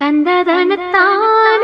தந்ததனத்தான்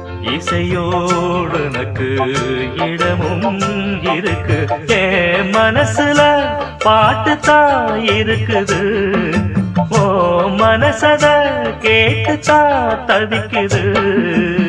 இசையோடு உனக்கு இடமும் இருக்கு. என் மனசுல பாட்டுத்தான் இருக்குது. ஓ மனசத கேட்டுத்தான் தவிக்குது.